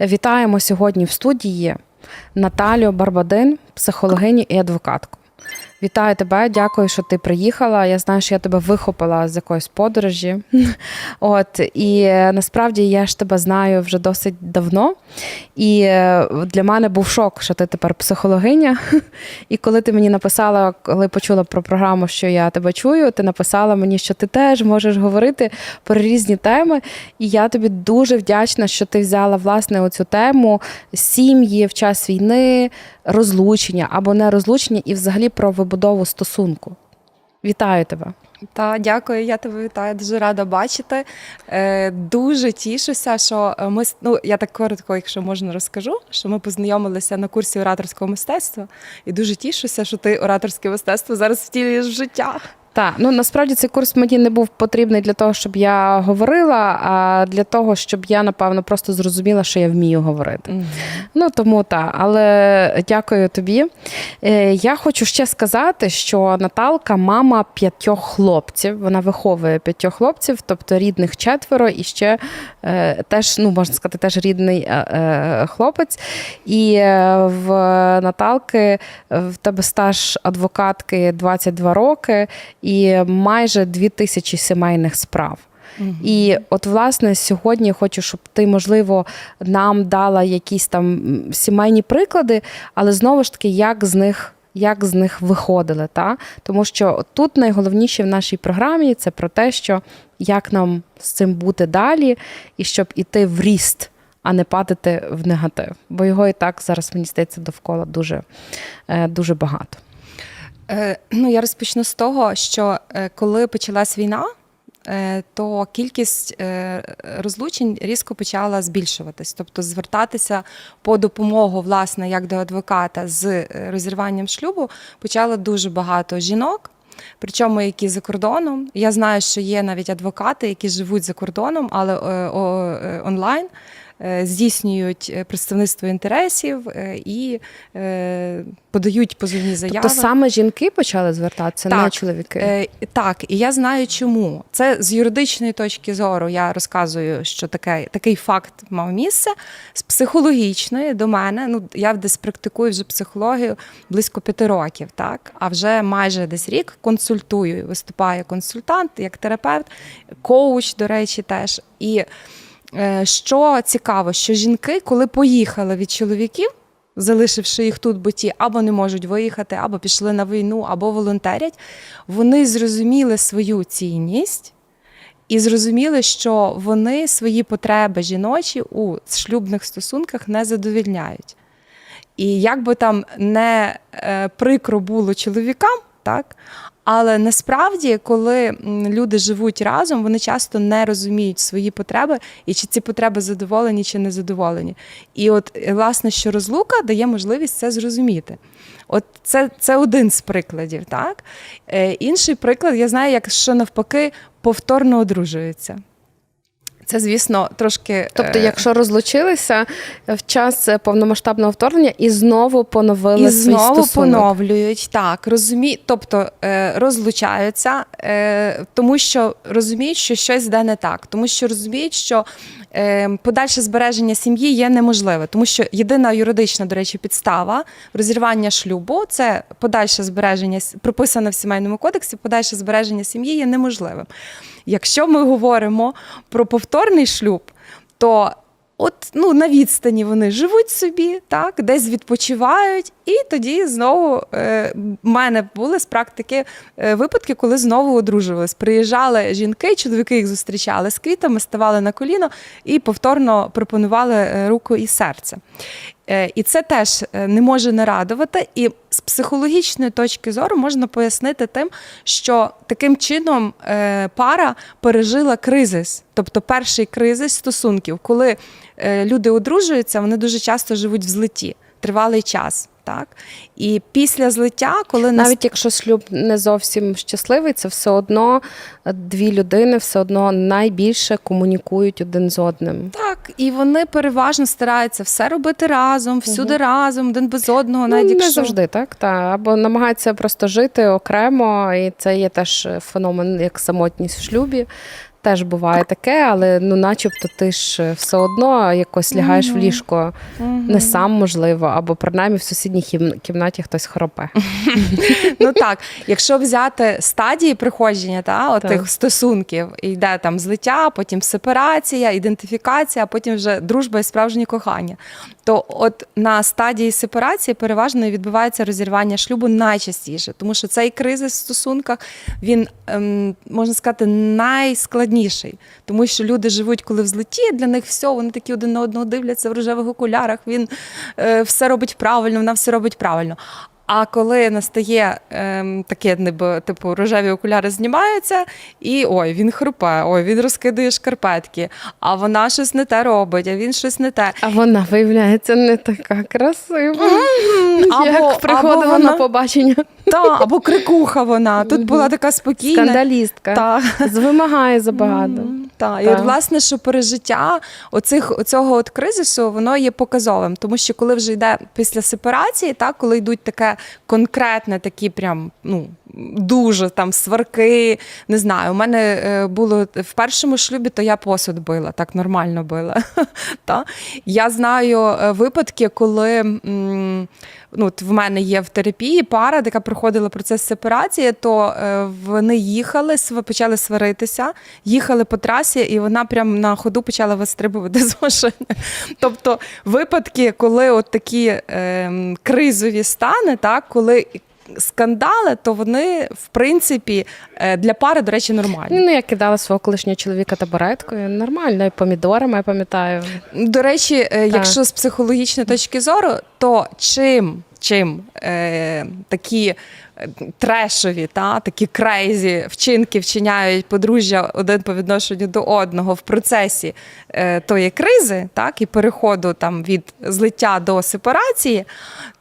Вітаємо сьогодні в студії Наталію Барбадин, психологиню і адвокатку. Вітаю тебе, дякую, що ти приїхала. Я знаю, що я тебе вихопила з якоїсь подорожі. От і е, насправді я ж тебе знаю вже досить давно. І е, для мене був шок, що ти тепер психологиня. І коли ти мені написала, коли почула про програму, що я тебе чую, ти написала мені, що ти теж можеш говорити про різні теми. І я тобі дуже вдячна, що ти взяла власне оцю тему сім'ї в час війни, розлучення або не розлучення, і взагалі про вибудову стосунку. Вітаю тебе. Та дякую, я тебе вітаю. Дуже рада бачити. Е, дуже тішуся, що ми ну я так коротко, якщо можна, розкажу, що ми познайомилися на курсі ораторського мистецтва, і дуже тішуся, що ти ораторське мистецтво зараз втілюєш в життя. Так, ну насправді цей курс мені не був потрібний для того, щоб я говорила, а для того, щоб я напевно просто зрозуміла, що я вмію говорити. Ну тому так, але дякую тобі. Е, Я хочу ще сказати, що Наталка мама п'ятьох хлопців. Вона виховує п'ятьох хлопців, тобто рідних четверо, і ще е, теж, ну можна сказати, теж рідний е, е, хлопець. І е, в Наталки в тебе стаж адвокатки 22 роки і майже 2000 сімейних справ. І от, власне, сьогодні хочу, щоб ти, можливо, нам дала якісь там сімейні приклади, але знову ж таки, як з них. Як з них виходили, та? тому що тут найголовніше в нашій програмі це про те, що як нам з цим бути далі, і щоб іти в ріст, а не падати в негатив. Бо його і так зараз мені здається довкола дуже, е, дуже багато. Е, ну я розпочну з того, що е, коли почалась війна. е, То кількість розлучень різко почала збільшуватись, тобто звертатися по допомогу, власне, як до адвоката з розірванням шлюбу почало дуже багато жінок. Причому які за кордоном. Я знаю, що є навіть адвокати, які живуть за кордоном, але онлайн здійснюють е, представництво інтересів е, і е, подають позовні заяви. Тобто саме жінки почали звертатися, не Так, чоловіки. Е, так, і я знаю чому. Це з юридичної точки зору. Я розказую, що таке, такий факт мав місце. З психологічної до мене, ну я десь практикую вже психологію близько п'яти років, так а вже майже десь рік консультую. Виступаю консультант, як терапевт, коуч, до речі, теж. І е, що цікаво, що жінки, коли поїхали від чоловіків залишивши їх тут, бо ті або не можуть виїхати, або пішли на війну, або волонтерять, вони зрозуміли свою цінність і зрозуміли, що вони свої потреби жіночі у шлюбних стосунках не задовільняють. І як би там не е, прикро було чоловікам, так? Але насправді, коли люди живуть разом, вони часто не розуміють свої потреби і чи ці потреби задоволені чи не задоволені. І от е, власне, що розлука дає можливість це зрозуміти. От це, це один з прикладів, так? Е, інший приклад, я знаю, як що навпаки повторно одружуються. Це, звісно, трошки. Тобто, е, якщо розлучилися в час повномасштабного вторгнення і знову поновили І свій знову стосунок. поновлюють так, розумі... тобто е, розлучаються, е, тому що розуміють, що щось йде не так, тому що розуміють, що е, подальше збереження сім'ї є неможливе, тому що єдина юридична, до речі, підстава розірвання шлюбу це подальше збереження прописане в сімейному кодексі, подальше збереження сім'ї є неможливим. Якщо ми говоримо про повторний шлюб, то От ну на відстані вони живуть собі, так десь відпочивають, і тоді знову е, мене були з практики е, випадки, коли знову одружувались. Приїжджали жінки, чоловіки їх зустрічали з квітами, ставали на коліно і повторно пропонували е, руку і серце. Е, І це теж е, не може не радувати. І з психологічної точки зору можна пояснити тим, що таким чином пара пережила кризис, тобто перший кризис стосунків, коли люди одружуються, вони дуже часто живуть в злиті тривалий час. Так і після злиття, коли нас Навіть якщо шлюб не зовсім щасливий, це все одно е, дві людини все одно найбільше комунікують один з одним. так, і вони переважно стараються все робити разом, всюди разом, один без одного, навіть ну, якщо не завжди так, та або намагаються просто жити окремо, і це є теж феномен як самотність в шлюбі. Теж буває таке, але ну, начебто, ти ж е, все одно якось лягаєш в ліжко не сам, можливо, або принаймні в сусідній кімнаті хтось хропе. Ну так, якщо взяти стадії приходження та, от Так. тих стосунків, йде там злиття, потім сепарація, ідентифікація, а потім вже дружба і справжнє кохання. То от на стадії сепарації переважно відбувається розірвання шлюбу найчастіше, тому що цей кризис в стосунках він ем, можна сказати найскладніший, тому що люди живуть, коли в злиті, для них все, вони такі один на одного дивляться в рожевих окулярах. Він е, все робить правильно, вона все робить правильно. А коли настає ем, таке, ніби типу рожеві окуляри знімаються, і ой, він хрупе, ой, він розкидає шкарпетки, а вона щось не те робить, а він щось не те. А вона, виявляється, не така красива. Або- Як приходила або на побачення. Та, або крикуха вона. Тут була така спокійна. Скандалістка. Та. Вимагає забагато. Так, і от власне, що пережиття оцих оцього от кризису, воно є показовим, тому що коли вже йде після сепарації, так коли йдуть таке конкретне, такі прям ну. Дуже там сварки, не знаю. У мене е, було в першому шлюбі, то я посуд била, так нормально била. Та? Я знаю е, випадки, коли ну, от в мене є в терапії пара, яка проходила процес сепарації, то е, вони їхали, почали сваритися, їхали по трасі, і вона прямо на ходу почала вистрибувати з машини. Тобто випадки, коли от такі е, кризові стани, так, коли скандали, то вони в принципі е, для пари, до речі, нормальні. Ну, я кидала свого колишнього чоловіка табуреткою. Нормально, і помідорами, я пам'ятаю. До речі, так. якщо з психологічної точки зору, то чим, чим е, такі е, трешові, та, такі крейзі вчинки вчиняють подружжя один по відношенню до одного в процесі е, тої кризи, так, і переходу там від злиття до сепарації,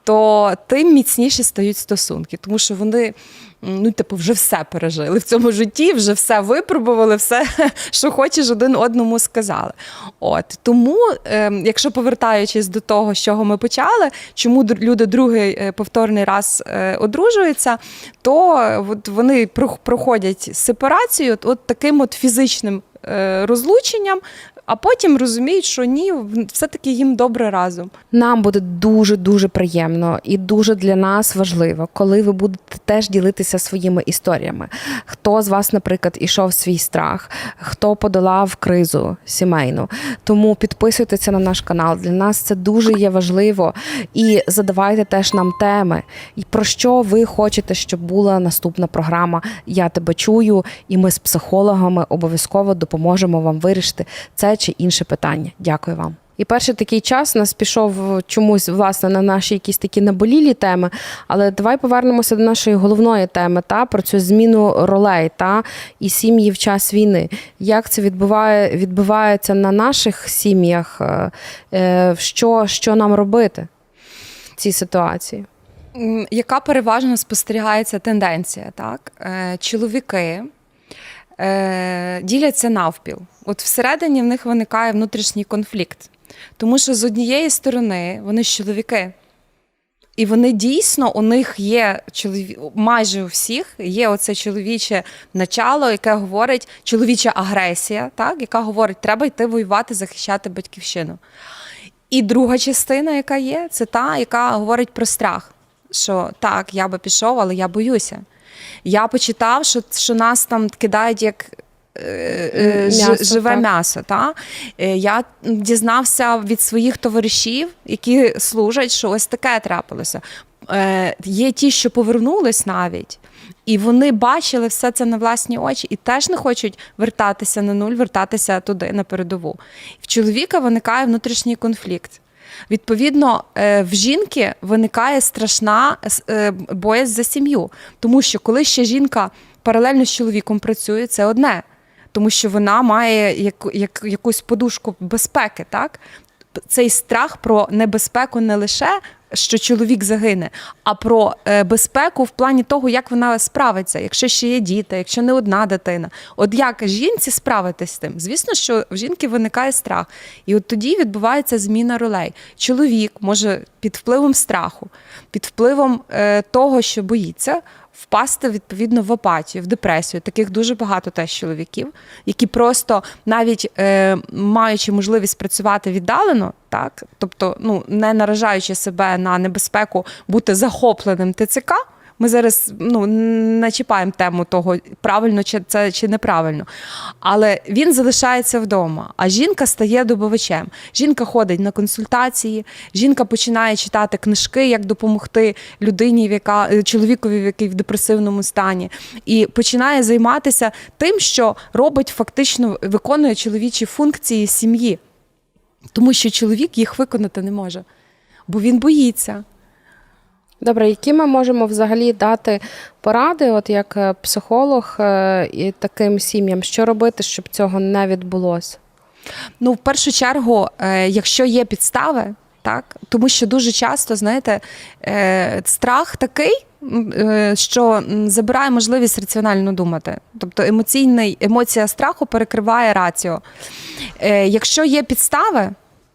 то тим міцніші стають стосунки, тому що вони. Ну, типу, вже все пережили в цьому житті, вже все випробували, все, що хочеш, один одному сказали. От тому, е, якщо повертаючись до того, з чого ми почали, чому люди другий е, повторний раз е, одружуються, то е, от вони прох- проходять сепарацію от, таким от фізичним розлученням, а потім розуміють, що ні, все-таки їм добре разом. Нам буде дуже дуже приємно і дуже для нас важливо, коли ви будете теж ділитися своїми історіями. Хто з вас, наприклад, ішов свій страх, хто подолав кризу сімейну. Тому підписуйтеся на наш канал. Для нас це дуже є важливо. І задавайте теж нам теми. І про що ви хочете, щоб була наступна програма. Я тебе чую, і ми з психологами обов'язково допоможемо вам вирішити це чи інше питання. Дякую вам. І перший такий час нас пішов чомусь власне на наші якісь такі наболілі теми. Але давай повернемося до нашої головної теми та про цю зміну ролей та і сім'ї в час війни. Як це відбуває, відбувається на наших сім'ях? Е, е, Що, що нам робити в цій ситуації? Яка переважно спостерігається тенденція? Так? Е, Чоловіки е, діляться навпіл. От всередині в них виникає внутрішній конфлікт. Тому що з однієї сторони вони ж чоловіки. І вони дійсно у них є майже у всіх є оце чоловіче начало, яке говорить чоловіча агресія, так яка говорить, треба йти воювати, захищати батьківщину. І друга частина, яка є, це та, яка говорить про страх. Що так, я би пішов, але я боюся. Я почитав, що, що нас там кидають як М'ясо, живе так. м'ясо. Та? Е, Я дізнався від своїх товаришів, які служать, що ось таке трапилося. Е, Є ті, що повернулись навіть. І вони бачили все це на власні очі і теж не хочуть вертатися на нуль, вертатися туди на передову. В чоловіка виникає внутрішній конфлікт. Відповідно, е, в жінки виникає страшна е, боязнь за сім'ю, тому що коли ще жінка паралельно з чоловіком працює, це одне, тому що вона має яку, як, якусь подушку безпеки, так? Цей страх про небезпеку не лише що чоловік загине, а про е, безпеку в плані того, як вона справиться, якщо ще є діти, якщо не одна дитина. От як жінці справитись з тим? Звісно, що в жінки виникає страх, і от тоді відбувається зміна ролей. Чоловік може під впливом страху, під впливом е, того, що боїться, впасти відповідно в апатію, в депресію. Таких дуже багато теж чоловіків, які просто навіть е, маючи можливість працювати віддалено, так тобто, ну не наражаючи себе на небезпеку бути захопленим ТЦК. Ми зараз ну не чіпаємо тему того, правильно чи це чи неправильно. Але він залишається вдома. А жінка стає добувачем. Жінка ходить на консультації, жінка починає читати книжки, як допомогти людині, яка чоловікові, який в депресивному стані, і починає займатися тим, що робить фактично виконує чоловічі функції сім'ї, тому що чоловік їх виконати не може, бо він боїться. Добре, які ми можемо взагалі дати поради, от як е, психолог е, і таким сім'ям, що робити, щоб цього не відбулося? Ну, в першу чергу, е, якщо є підстави, так тому що дуже часто, знаєте, страх такий. Що забирає можливість раціонально думати, тобто емоційний емоція страху перекриває раціо. Якщо є підстави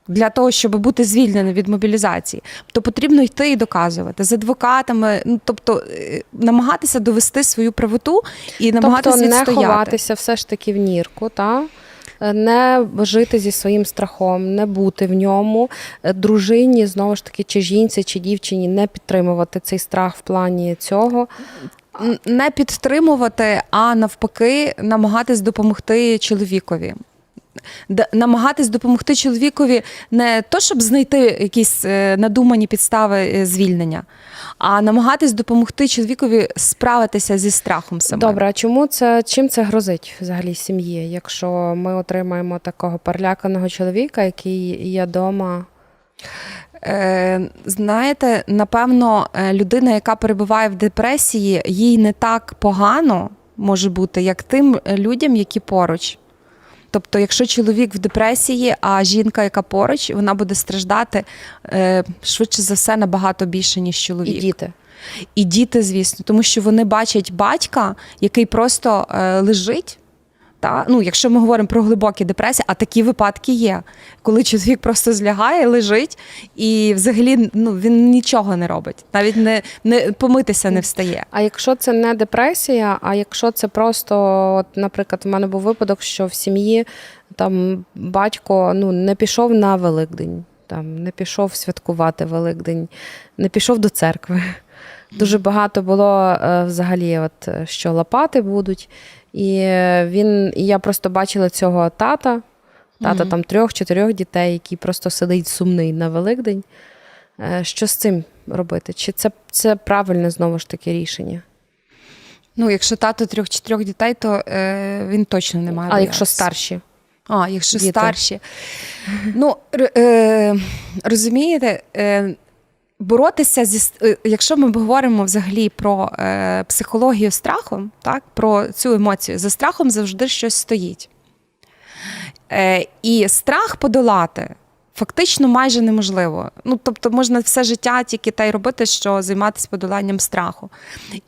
для того, щоб бути звільненим від мобілізації, то потрібно йти і доказувати з адвокатами, ну тобто е, намагатися довести свою правоту і намагатися тобто не відстояти. ховатися все ж таки в нірку, та? Е, не жити зі своїм страхом, не бути в ньому, Е, дружині, знову ж таки, чи жінці, чи дівчині, не підтримувати цей страх в плані цього. Не підтримувати, а навпаки, намагатись допомогти чоловікові. Намагатись допомогти чоловікові не то, щоб знайти якісь е, надумані підстави е, звільнення, а намагатись допомогти чоловікові справитися зі страхом самим. Добре, а чому це чим це грозить взагалі сім'ї, якщо ми отримаємо такого переляканого чоловіка, який є вдома? Е, знаєте, напевно, людина, яка перебуває в депресії, їй не так погано може бути, як тим людям, які поруч. Тобто, якщо чоловік в депресії, а жінка, яка поруч, вона буде страждати е, швидше за все набагато більше, ніж І чоловік. діти. І діти, звісно, тому що вони бачать батька, який просто е, лежить. Та? Ну, якщо ми говоримо про глибокі депресії, а такі випадки є, коли чоловік просто злягає, лежить, і взагалі ну, він нічого не робить, навіть не, не помитися не встає. А якщо це не депресія, а якщо це просто, от, наприклад, в мене був випадок, що в сім'ї там батько ну, не пішов на Великдень, там, не пішов святкувати Великдень, не пішов до церкви. Дуже багато було е, взагалі, от, що лопати будуть. І він, і я просто бачила цього тата, тата Мгм. там трьох-чотирьох дітей, який просто сидить сумний на Великдень. Е, Що з цим робити? Чи це, це правильне знову ж таки рішення? Ну, якщо тато трьох-чотирьох дітей, то е, він точно не має. А якщо старші? А, якщо Діти. старші. Ну, е, розумієте, е, боротися зі е, якщо ми говоримо взагалі про е, психологію страху, так, про цю емоцію, за страхом завжди щось стоїть. Е, і страх подолати. Фактично майже неможливо. Ну, тобто можна все життя тільки те й робити, що займатися подоланням страху.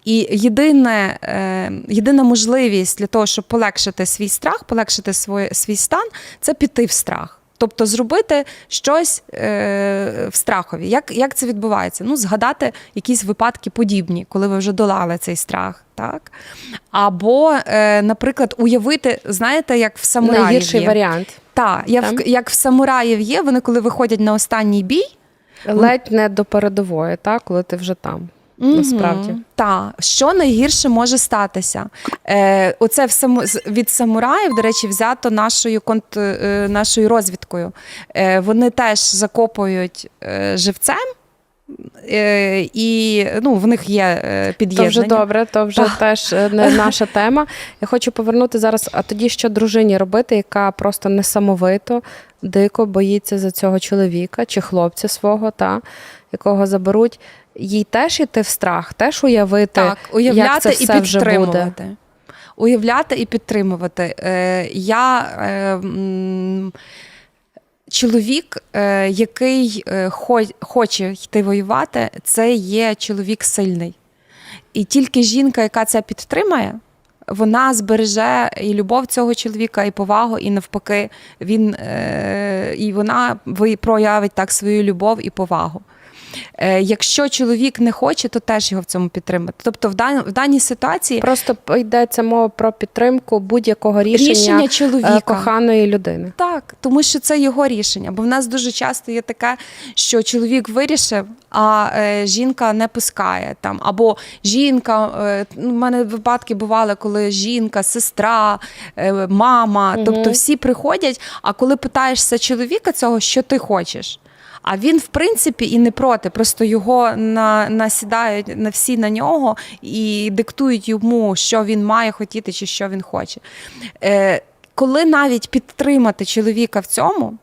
І єдине, е, єдина можливість для того, щоб полегшити свій страх, полегшити свій, свій стан, це піти в страх. Тобто зробити щось е, в страхові. Як, як це відбувається? Ну, згадати якісь випадки подібні, коли ви вже долали цей страх. Так? Або, е, наприклад, уявити, знаєте, як в самураїв Найгірший є. варіант. Так, я Там? як в самураїв є, вони коли виходять на останній бій, Ледь не до передової, так, коли ти вже там. Насправді. Так, що найгірше може статися? Е, оце в саму, з- від самураїв, до речі, взято нашою конт, е, нашою розвідкою. Е, вони теж закопують е, живцем, е, і ну, в них є е, То під'єднання. вже добре, то вже теж е, не наша тема. Я хочу повернути зараз, а тоді що дружині робити, яка просто несамовито, дико боїться за цього чоловіка чи хлопця свого, та, якого заберуть. Їй теж іти в страх, теж уявити, Так, як уявляти це і все вже буде. підтримувати. Уявляти і підтримувати. Е, я е, чоловік, е, який е, хоче йти воювати, це є чоловік сильний. І тільки жінка, яка це підтримає, вона збереже і любов цього чоловіка, і повагу, і навпаки, він, е, і вона проявить так свою любов і повагу. Е, якщо чоловік не хоче, то теж його в цьому підтримати. Тобто, в, дан, в даній ситуації Просто йдеться мова про підтримку будь-якого рішення, рішення е, чоловіка. коханої людини. Так, тому що це його рішення. Бо в нас дуже часто є таке, що чоловік вирішив, а е, жінка не пускає там. Або жінка, е, ну, мене випадки бували, коли жінка, сестра, мама, Мгм. тобто всі приходять. А коли питаєшся чоловіка цього, що ти хочеш? А він, в принципі, і не проти, просто його на, насідають на всі на нього і диктують йому, що він має хотіти чи що він хоче. Е, коли навіть підтримати чоловіка в цьому,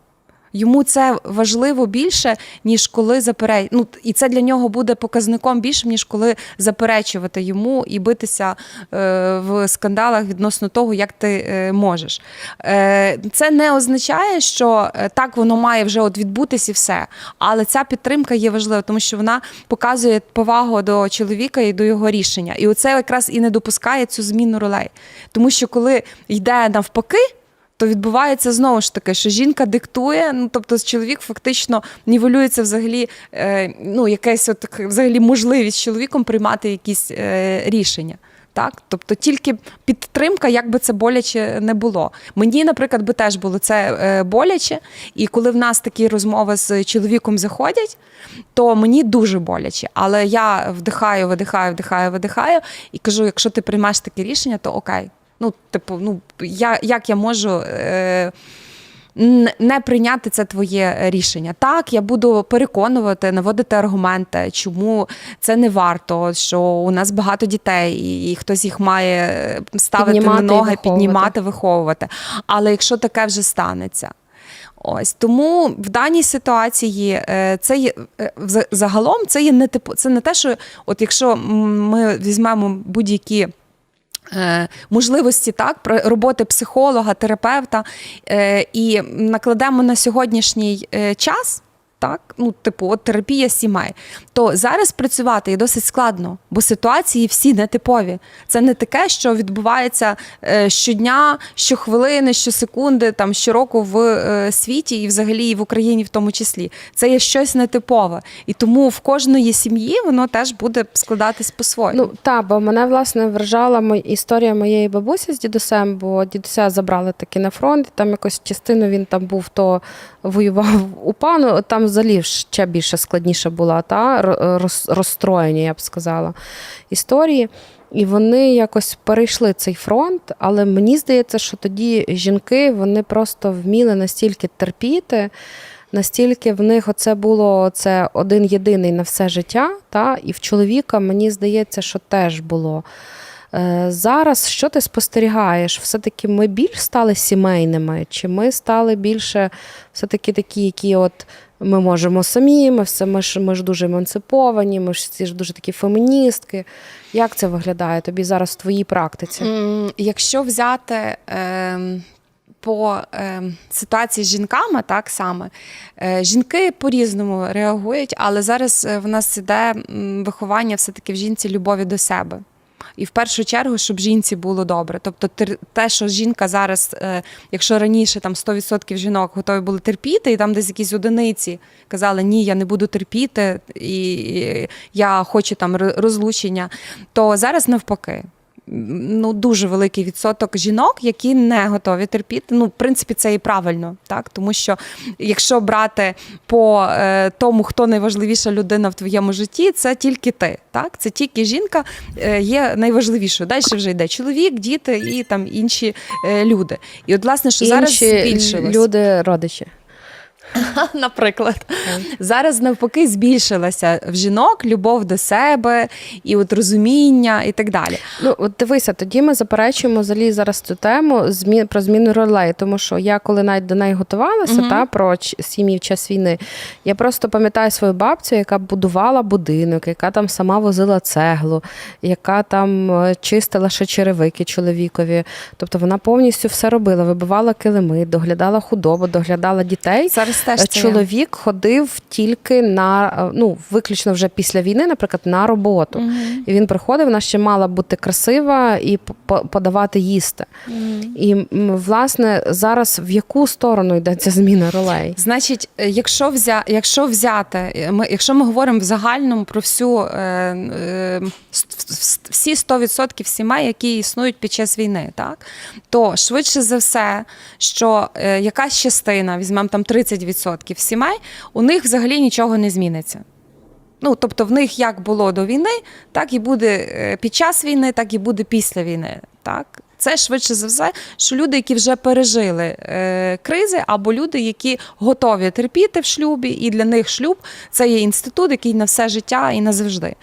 йому це важливо більше, ніж коли заперечувати. Ну, і це для нього буде показником більшим, ніж коли заперечувати йому і битися е, в скандалах відносно того, як ти е, можеш. Е, це не означає, що е, так воно має вже от відбутись і все. Але ця підтримка є важлива, тому що вона показує повагу до чоловіка і до його рішення. І оце якраз і не допускає цю зміну ролей. Тому що коли йде навпаки. То відбувається знову ж таки, що жінка диктує, ну тобто чоловік фактично нівелюється взагалі, е, ну якась от взагалі можливість чоловіком приймати якісь е, рішення. Так, тобто тільки підтримка, як би це боляче не було. Мені, наприклад, би теж було це е, боляче, і коли в нас такі розмови з чоловіком заходять, то мені дуже боляче. Але я вдихаю, видихаю, вдихаю, видихаю і кажу: якщо ти приймеш таке рішення, то окей. Ну, типу, ну я як я можу. Е, не прийняти це твоє рішення. Так, я буду переконувати, наводити аргументи, чому це не варто, що у нас багато дітей, і, і хтось їх має е, ставити Піднімати на ноги, виховувати. піднімати, виховувати. Але якщо таке вже станеться. Ось тому в даній ситуації е, це є е, загалом це є не типу, це не те, що от якщо ми візьмемо будь-які. Е, Можливості так роботи психолога, терапевта е, і накладемо на сьогоднішній е, час. Так, ну типу, от терапія сімей. То зараз працювати є досить складно, бо ситуації всі нетипові. Це не таке, що відбувається е, щодня, щохвилини, щосекунди, там щороку в е, світі і взагалі і в Україні в тому числі. Це є щось нетипове. І тому в кожної сім'ї воно теж буде складатись по-своєму. Ну так, бо мене власне вражала мо- історія моєї бабусі з дідусем, бо дідуся забрали таки на фронт. Там якось частину він там був, то воював у пану. Там взагалі ще більше складніша була та роз- розстроєння, я б сказала, історії. І вони якось перейшли цей фронт, але мені здається, що тоді жінки вони просто вміли настільки терпіти, настільки в них оце було це один єдиний на все життя. Та? І в чоловіка, мені здається, що теж було. Е, Зараз що ти спостерігаєш? Все-таки ми більш стали сімейними, чи ми стали більше все-таки такі, які от ми можемо самі, ми, все, ми, ж, ми ж дуже емансиповані, ми ж всі ж дуже такі феміністки. Як це виглядає тобі зараз в твоїй практиці? Якщо взяти ем, по ем, ситуації з жінками, так саме, е, жінки по-різному реагують, але зараз е, в нас іде виховання все-таки в жінці любові до себе. І в першу чергу, щоб жінці було добре. Тобто, те, що жінка зараз, е, якщо раніше там 100% жінок готові були терпіти, і там десь якісь одиниці казали, ні, я не буду терпіти, і, я хочу там розлучення, то зараз навпаки. Ну, дуже великий відсоток жінок, які не готові терпіти. Ну, в принципі, це і правильно, так тому що якщо брати по е, тому, хто найважливіша людина в твоєму житті, це тільки ти. Так, це тільки жінка е, є найважливішою. Далі вже йде чоловік, діти і там інші е, люди. І от, власне, що зараз Інші збільшилось. люди, родичі. Наприклад, зараз навпаки збільшилася в жінок любов до себе і от розуміння, і так далі. Ну, от дивися, тоді ми заперечуємо взагалі зараз цю тему змі... про зміну ролей, тому що я коли навіть до неї готувалася, Мгм. та про сім'ї в час війни, я просто пам'ятаю свою бабцю, яка будувала будинок, яка там сама возила цеглу, яка там е, чистила ще черевики чоловікові. Тобто вона повністю все робила, вибивала килими, доглядала худобу, доглядала дітей. Зараз теж чоловік ходив тільки на е, ну виключно вже після війни, наприклад, на роботу. І він приходив, вона ще мала бути красива і подавати їсти. І власне зараз в яку сторону йде ця зміна ролей? Значить, е, якщо взя, якщо взяти, е, ми, якщо ми говоримо в загальному про всю е, е, всі 100% сімей, які існують під час війни, так то швидше за все, що е, якась частина, візьмемо там 30% сімей, у них взагалі нічого не зміниться. Ну, тобто в них як було до війни, так і буде е, під час війни, так і буде після війни. Так? Це швидше за все, що люди, які вже пережили е, кризи, або люди, які готові терпіти в шлюбі, і для них шлюб це є інститут, який на все життя і назавжди.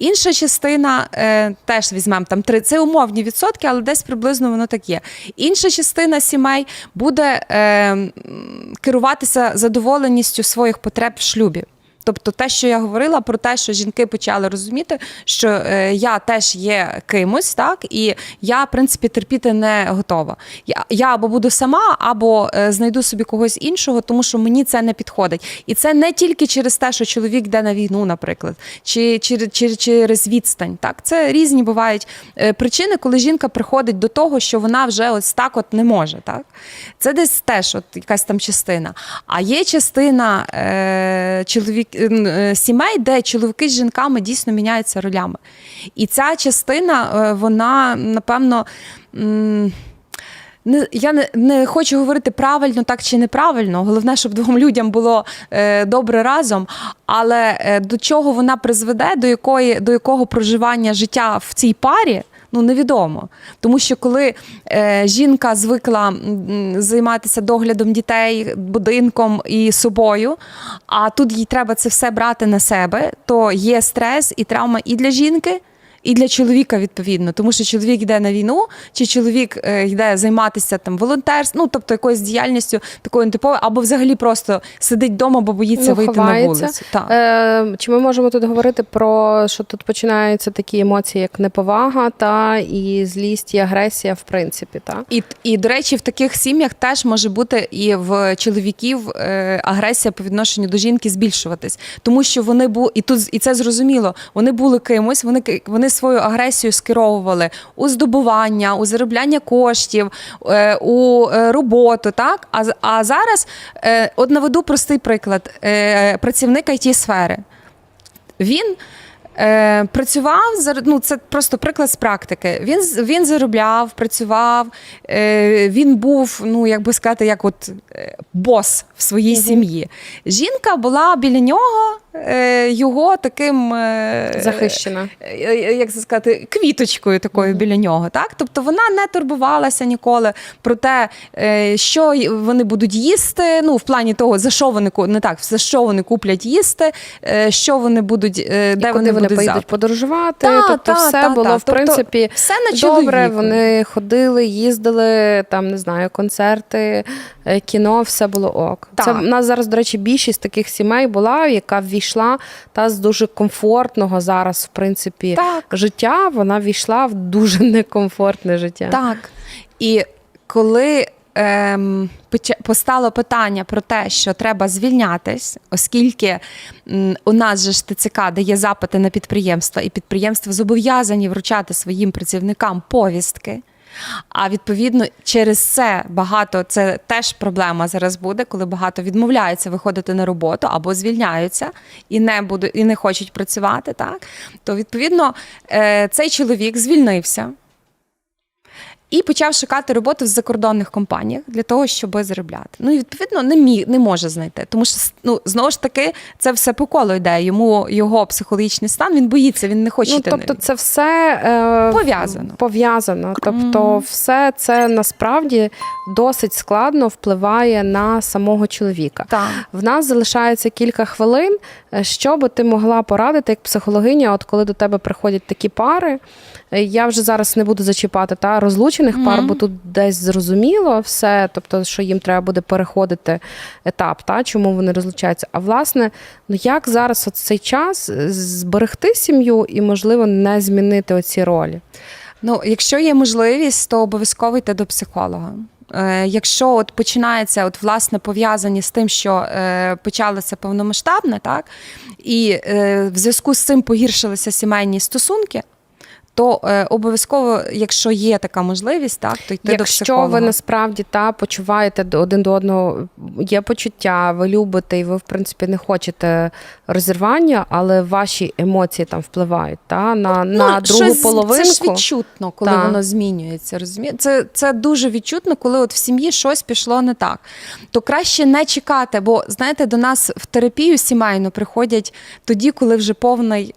Інша частина е, теж візьмемо там три, це умовні відсотки, але десь приблизно воно так є. Інша частина сімей буде е, керуватися задоволеністю своїх потреб в шлюбі. Тобто те, що я говорила про те, що жінки почали розуміти, що е, я теж є кимось, так і я, в принципі, терпіти не готова. Я, я або буду сама, або е, знайду собі когось іншого, тому що мені це не підходить. І це не тільки через те, що чоловік йде на війну, наприклад, чи, чи, чи через відстань. Так, це різні бувають е, причини, коли жінка приходить до того, що вона вже ось так от не може. Так? Це десь теж от якась там частина. А є частина е, чоловік, сімей, де чоловіки з жінками дійсно міняються ролями. І ця частина, е, вона, напевно. не, я не, не хочу говорити правильно так чи неправильно. Головне, щоб двом людям було е, добре разом. Але е, до чого вона призведе, до якої до якого проживання життя в цій парі. Ну, невідомо. Тому що коли е, жінка звикла займатися доглядом дітей, будинком і собою, а тут їй треба це все брати на себе, то є стрес і травма і для жінки, і для чоловіка відповідно, тому що чоловік йде на війну, чи чоловік е, йде займатися там волонтерством, ну тобто якоюсь діяльністю такою нетиповою, або взагалі просто сидить вдома, бо боїться Ну, вийти ховається. на вулицю. Так. Е, чи ми можемо тут говорити про що тут починаються такі емоції, як неповага та і злість, і агресія, в принципі, так? І, і до речі, в таких сім'ях теж може бути і в чоловіків е, агресія по відношенню до жінки збільшуватись, тому що вони бу і тут і це зрозуміло. Вони були кимось, вони ки- вони свою агресію скеровували у здобування, у заробляння коштів, е, у е, роботу. Так а а зараз е, от наведу простий приклад: працівник it сфери. Він е, працював ну, це просто приклад з практики. Він він заробляв, працював. Е, він був, ну як би сказати, як от бос в своїй сім'ї. Жінка була біля нього його таким е, Захищена. е, е, як це сказати, квіточкою такою біля нього. Так? Тобто вона не турбувалася ніколи про те, е, що вони будуть їсти. Ну, в плані того, за що вони не так, за що вони куплять їсти, е, що вони будуть, е, де і вони вони будуть поїдуть завтра. подорожувати. Та, тобто, та, все та, було та. в Тобто, принципі все на добре. чоловіку. Вони ходили, їздили, там не знаю, концерти, е, кіно, все було ок. Так. Це в нас зараз, до речі, більшість таких сімей була, яка ввійшла та з дуже комфортного зараз, в принципі, Так. життя. Вона ввійшла в дуже некомфортне життя. Так. І коли ем, постало питання про те, що треба звільнятись, оскільки м, у нас же ж ТЦК дає запити на підприємства, і підприємства зобов'язані вручати своїм працівникам повістки. А відповідно через це багато це теж проблема зараз буде, коли багато відмовляються виходити на роботу або звільняються і не буду, і не хочуть працювати. Так то відповідно е, цей чоловік звільнився і почав шукати роботу в закордонних компаніях для того, щоб заробляти. Ну і відповідно не міг, не може знайти. Тому що ну знову ж таки це все по колу йде. Йому його психологічний стан він боїться, він не хоче. Ну, йти тобто, це все е, Пов'язано. пов'язано. Тобто, все це насправді досить складно впливає на самого чоловіка. Так. В нас залишається кілька хвилин. Е, Що би ти могла порадити як психологиня, от коли до тебе приходять такі пари? Е, Я вже зараз не буду зачіпати та розлучених пар, бо тут десь зрозуміло все, тобто, що їм треба буде переходити етап, та чому вони розлучаються. А власне, ну як зараз от цей час зберегти сім'ю і, можливо, не змінити оці ролі? Ну, якщо є можливість, то обов'язково йти до психолога. Е, якщо от починається, от власне пов'язані з тим, що е, почалося повномасштабне, так і е, в зв'язку з цим погіршилися сімейні стосунки. То е, обов'язково, якщо є така можливість, так то йти до Якщо ви насправді та почуваєте один до одного, є почуття, ви любите, і ви в принципі не хочете розірвання, але ваші емоції там впливають та на, на другу Ну, щось- половинку. Це ж відчутно, коли Так. воно змінюється. Розумієте? Це, це дуже відчутно, коли от в сім'ї щось пішло не так. То краще не чекати, бо знаєте, до нас в терапію сімейну приходять тоді, коли вже повний.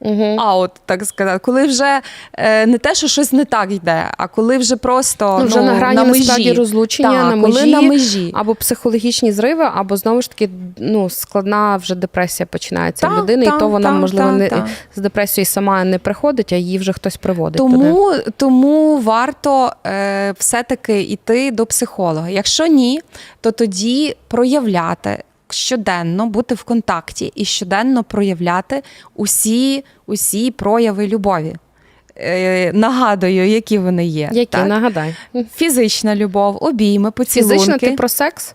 Угу. Аут, так сказати, коли вже е, не те, що щось не так йде, а коли вже просто Ну, вже ну, на грані на межі. розлучення, Так, на коли межі, на межі. або психологічні зриви, або знову ж таки ну, складна вже депресія починається в людини, так, і то вона, так, можливо, не з депресією сама не приходить, а її вже хтось приводить. туди. Тому, тому варто е, все-таки йти до психолога. Якщо ні, то тоді проявляти щоденно, бути в контакті і щоденно проявляти усі, усі прояви любові. Е, нагадую, які вони є. Які, так? нагадай. Фізична любов, обійми, поцілунки. Фізично ти про секс?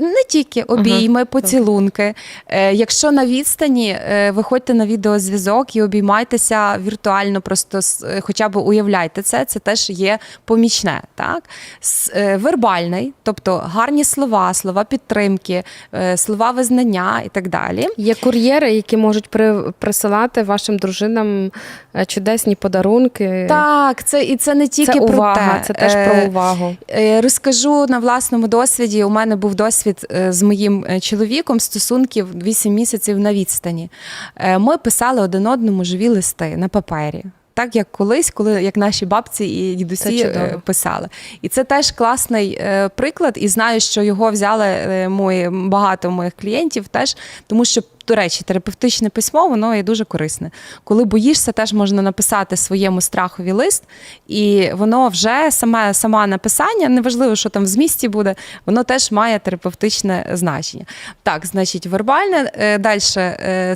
Не тільки обійми, поцілунки. Е, якщо на відстані, е, виходьте на відеозв'язок і обіймайтеся віртуально, просто с- е, хоча б уявляйте це, це теж є помічне. Так? С- е, вербальний, тобто гарні слова, слова підтримки, е, слова визнання і так далі. Є кур'єри, які можуть при, присилати вашим дружинам е, чудесні подарунки. Так, це і це не тільки це про увага, те. це теж Е, про увагу. Е, Розкажу на власному досвіді. У мене був досвід е, з моїм е, чоловіком стосунків 8 місяців на відстані. Е, Ми писали один одному живі листи на папері. Так як колись, коли як наші бабці і дідусі е, писали, і це теж класний е, приклад. І знаю, що його взяли е, мої багато моїх клієнтів, теж тому що. До речі, терапевтичне письмо воно є дуже корисне. Коли боїшся, теж можна написати своєму страхові лист, і воно вже саме саме написання, неважливо, що там в змісті буде, воно теж має терапевтичне значення. Так, значить, вербальне далі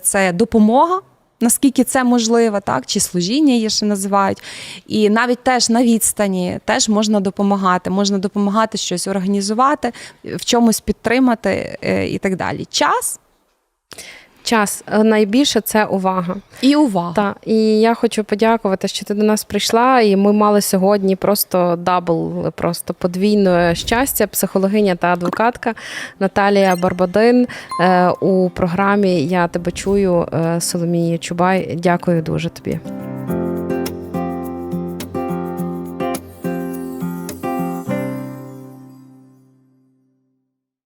це допомога. Наскільки це можливо, так чи служіння її ще називають, і навіть теж на відстані теж можна допомагати, можна допомагати щось організувати, в чомусь підтримати е, і так далі. Час Час Е, найбільше це увага. і увага. Так, і я хочу подякувати, що ти до нас прийшла. І ми мали сьогодні просто дабл, просто подвійне щастя. Психологиня та адвокатка Наталія Барбадин е, у програмі Я тебе чую Соломія Чубай. Дякую дуже тобі.